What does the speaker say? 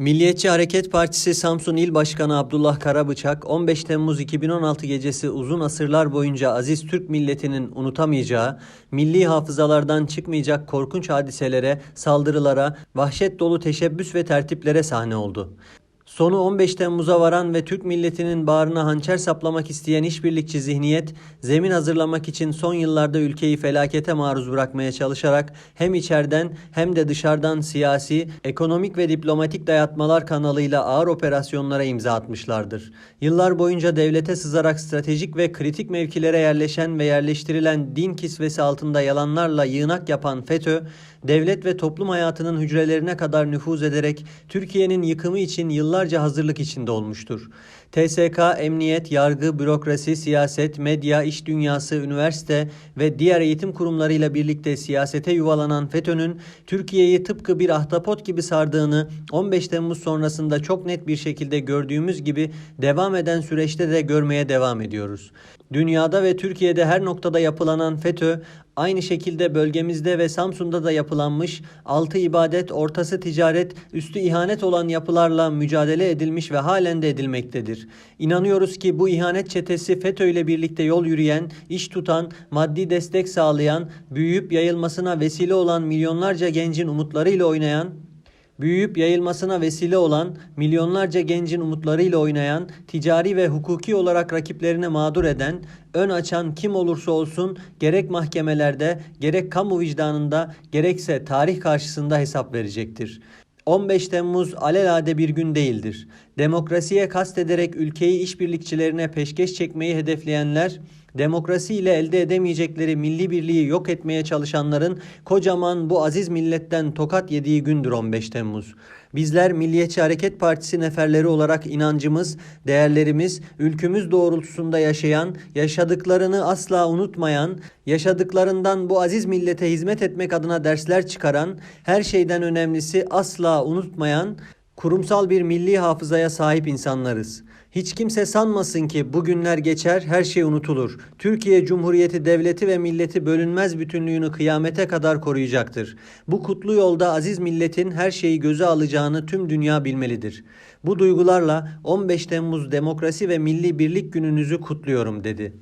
Milliyetçi Hareket Partisi Samsun İl Başkanı Abdullah Karabıçak, 15 Temmuz 2016 gecesi uzun asırlar boyunca aziz Türk milletinin unutamayacağı, milli hafızalardan çıkmayacak korkunç hadiselere, saldırılara, vahşet dolu teşebbüs ve tertiplere sahne oldu. Sonu 15 Temmuz'a varan ve Türk milletinin bağrına hançer saplamak isteyen işbirlikçi zihniyet, zemin hazırlamak için son yıllarda ülkeyi felakete maruz bırakmaya çalışarak hem içeriden hem de dışarıdan siyasi, ekonomik ve diplomatik dayatmalar kanalıyla ağır operasyonlara imza atmışlardır. Yıllar boyunca devlete sızarak stratejik ve kritik mevkilere yerleşen ve yerleştirilen din kisvesi altında yalanlarla yığınak yapan FETÖ, devlet ve toplum hayatının hücrelerine kadar nüfuz ederek Türkiye'nin yıkımı için yıllarca hazırlık içinde olmuştur. TSK, emniyet, yargı, bürokrasi, siyaset, medya, iş dünyası, üniversite ve diğer eğitim kurumlarıyla birlikte siyasete yuvalanan FETÖ'nün Türkiye'yi tıpkı bir ahtapot gibi sardığını 15 Temmuz sonrasında çok net bir şekilde gördüğümüz gibi devam eden süreçte de görmeye devam ediyoruz. Dünyada ve Türkiye'de her noktada yapılanan FETÖ aynı şekilde bölgemizde ve Samsun'da da yapılanmış altı ibadet, ortası ticaret, üstü ihanet olan yapılarla mücadele edilmiş ve halen de edilmektedir. İnanıyoruz ki bu ihanet çetesi FETÖ ile birlikte yol yürüyen, iş tutan, maddi destek sağlayan, büyüyüp yayılmasına vesile olan milyonlarca gencin umutlarıyla oynayan büyüyüp yayılmasına vesile olan, milyonlarca gencin umutlarıyla oynayan, ticari ve hukuki olarak rakiplerine mağdur eden, ön açan kim olursa olsun gerek mahkemelerde, gerek kamu vicdanında, gerekse tarih karşısında hesap verecektir. 15 Temmuz alelade bir gün değildir. Demokrasiye kastederek ülkeyi işbirlikçilerine peşkeş çekmeyi hedefleyenler, demokrasi ile elde edemeyecekleri milli birliği yok etmeye çalışanların kocaman bu aziz milletten tokat yediği gündür 15 Temmuz. Bizler Milliyetçi Hareket Partisi neferleri olarak inancımız, değerlerimiz, ülkümüz doğrultusunda yaşayan, yaşadıklarını asla unutmayan, yaşadıklarından bu aziz millete hizmet etmek adına dersler çıkaran, her şeyden önemlisi asla unutmayan, kurumsal bir milli hafızaya sahip insanlarız. Hiç kimse sanmasın ki bu günler geçer, her şey unutulur. Türkiye Cumhuriyeti devleti ve milleti bölünmez bütünlüğünü kıyamete kadar koruyacaktır. Bu kutlu yolda aziz milletin her şeyi göze alacağını tüm dünya bilmelidir. Bu duygularla 15 Temmuz Demokrasi ve Milli Birlik Gününüzü kutluyorum dedi.